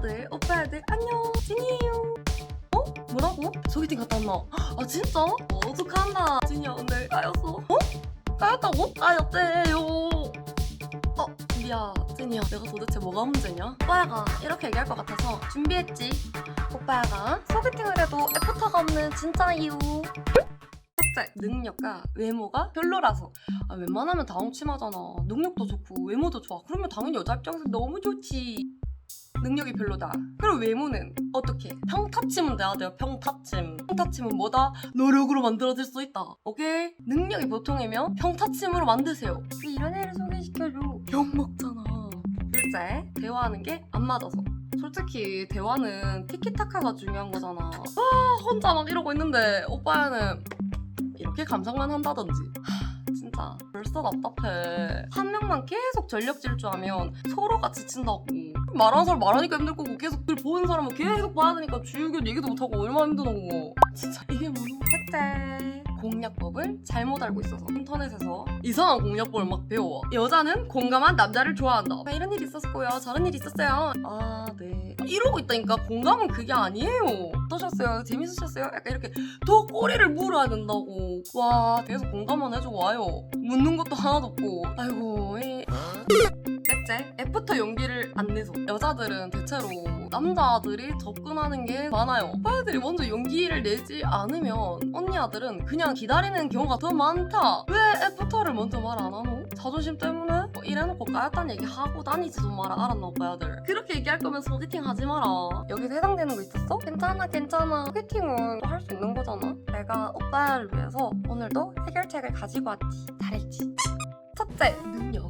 언니야들, 오빠야들 안녕 진이에요. 어? 뭐라고? 소개팅 갔다 왔나? 아 진짜? 어, 축하한다 진이야 오늘 까였어. 어? 까였다고? 까였대요. 어 미야 진이야 내가 도대체 뭐가 문제냐? 오빠야가 이렇게 얘기할 것 같아서 준비했지. 오빠야가 소개팅을 해도 애프터가 없는 진짜 이유. 첫째, 능력과 외모가 별로라서 아, 웬만하면 다 엉침하잖아. 능력도 좋고 외모도 좋아. 그러면 당연히 여자 입장에서 너무 좋지. 능력이 별로다. 그리고 외모는 어떻게? 평타침은 돼야 돼요. 평타침. 평타침은 뭐다? 노력으로 만들어질 수 있다. 오케이? 능력이 보통이면 평타침으로 만드세요. 이런 애를 소개시켜줘. 욕 먹잖아. 둘째, 대화하는 게 안 맞아서. 솔직히 대화는 티키타카가 중요한 거잖아. 아 혼자 막 이러고 있는데 오빠는 이렇게 감상만 한다든지. 하, 진짜 벌써 답답해. 한 명만 계속 전력 질주하면 서로가 지친다고. 말하는 사람 말하니까 힘들 거고 계속 글 보는 사람은 계속 봐야 되니까 주유견 얘기도 못하고 얼마나 힘드노. 진짜 이게 뭐노? 셋째. 공략법을 잘못 알고 있어서 인터넷에서 이상한 공략법을 막 배워. 여자는 공감한 남자를 좋아한다. 아, 이런 일이 있었고요. 저런 일이 있었어요. 아, 네. 이러고 있다니까 공감은 그게 아니에요. 어떠셨어요? 재밌으셨어요? 약간 이렇게 더 꼬리를 물어야 된다고. 와, 계속 공감만 해주고 와요. 묻는 것도 하나도 없고. 아이고, 이... 넷째, 애프터 용기를 안 내서 여자들은 대체로 남자들이 접근하는 게 많아요. 오빠들이 먼저 용기를 내지 않으면 언니 아들은 그냥 기다리는 경우가 더 많다. 왜 애프터를 먼저 말 안 하노? 자존심 때문에? 뭐 이래놓고 까였다는 얘기 하고 다니지 좀 마라 알았나 오빠들. 그렇게 얘기할 거면 소개팅 하지 마라. 여기서 해당되는 거 있었어? 괜찮아 괜찮아. 소개팅은 할 수 있는 거잖아. 내가 오빠를 위해서 오늘도 해결책을 가지고 왔지. 잘했지. 첫째, 능력.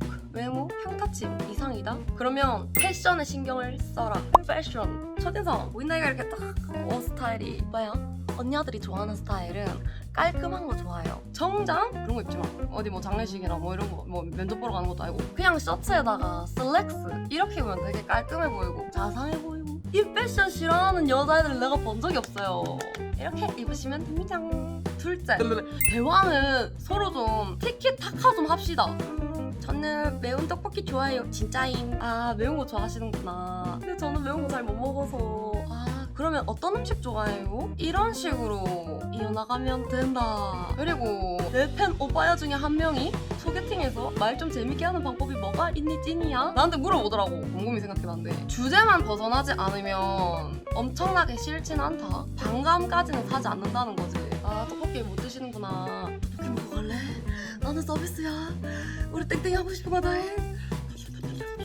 이상이다? 그러면 패션에 신경을 써라. 패션. 첫인상. 보인다이가 이렇게 딱옷 스타일이 뭐야? 언니들이 좋아하는 스타일은 깔끔한 거 좋아해요. 정장? 그런 거 입지 마. 어디 뭐 장례식이나 뭐 이런 거, 뭐 면접 보러 가는 것도 아니고. 그냥 셔츠에다가 슬랙스. 이렇게 입으면 되게 깔끔해 보이고, 자상해 보이고. 이 패션 싫어하는 여자애들 내가 본 적이 없어요. 이렇게 입으시면 됩니다. 둘째, 대화는 서로 좀 티키타카 좀 합시다. 음, 저는 매운 떡볶이 좋아해요. 진짜임. 아, 매운 거 좋아하시는구나. 근데 저는 매운 거 잘 못 먹어서. 아, 그러면 어떤 음식 좋아해요? 이런 식으로 이어나가면 된다. 그리고 내 팬 오빠야 중에 한 명이 소개팅에서 말 좀 재밌게 하는 방법이 뭐가 있니 찐이야? 나한테 물어보더라고. 곰곰이 생각해봤는데. 주제만 벗어나지 않으면 엄청나게 싫진 않다. 반감까지는 사지 않는다는 거지. 아, 떡볶이 못 드시는구나. 나는 서비스야. 우리 땡땡이 하고 싶은 거다 해.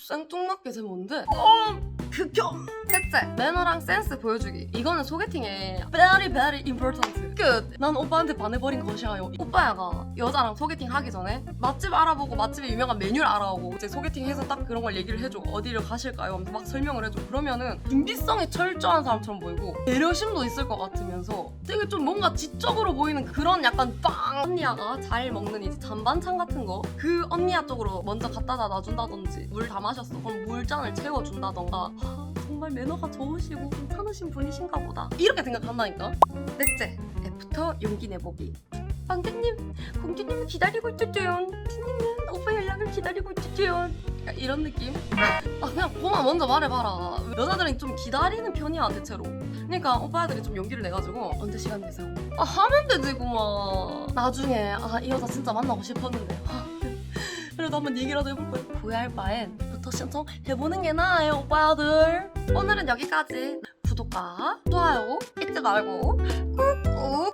생뚱맞게 제 뭔데? 어, 극혐. 셋째, 매너랑 센스 보여주기. 이거는 소개팅에 very very important. 끝. 난 오빠한테 반해버린 것이야요. 오빠야가 여자랑 소개팅 하기 전에 맛집 알아보고 맛집에 유명한 메뉴를 알아오고 이제 소개팅해서 딱 그런 걸 얘기를 해줘. 어디를 가실까요? 하면서 막 설명을 해줘. 그러면은 준비성이 철저한 사람처럼 보이고 배려심도 있을 것 같으면서 되게 좀 뭔가 지적으로 보이는 그런 약간 빵 언니야가 잘 먹는 이제 잔반찬 같은 거 그 언니야 쪽으로 먼저 갖다다 놔준다든지 물 다 마셨어 그럼 물잔을 채워준다던가 아, 정말 매너가 좋으시고 괜찮으신 분이신가 보다. 이렇게 생각한다니까. 넷째 애프터 용기 내보기. 빵대님 공주님이 기다리고 있었죠요. 티님은 오빠 연락을 기다리고 있었죠요. 약간 이런 느낌. 아 그냥 고마 먼저 말해봐라. 여자들은 좀 기다리는 편이야 대체로. 그러니까 오빠들이 좀 용기를 내가지고 언제 시간 되세요? 아 하면 되지 고마 나중에 아 이 여자 진짜 만나고 싶었는데. 아, 그래도 한번 얘기라도 해볼 거야 후회할 바엔 부터 신청해보는 게 나아요 오빠들 오늘은 여기까지. 구독과 좋아요 잊지 말고 꾹꾹.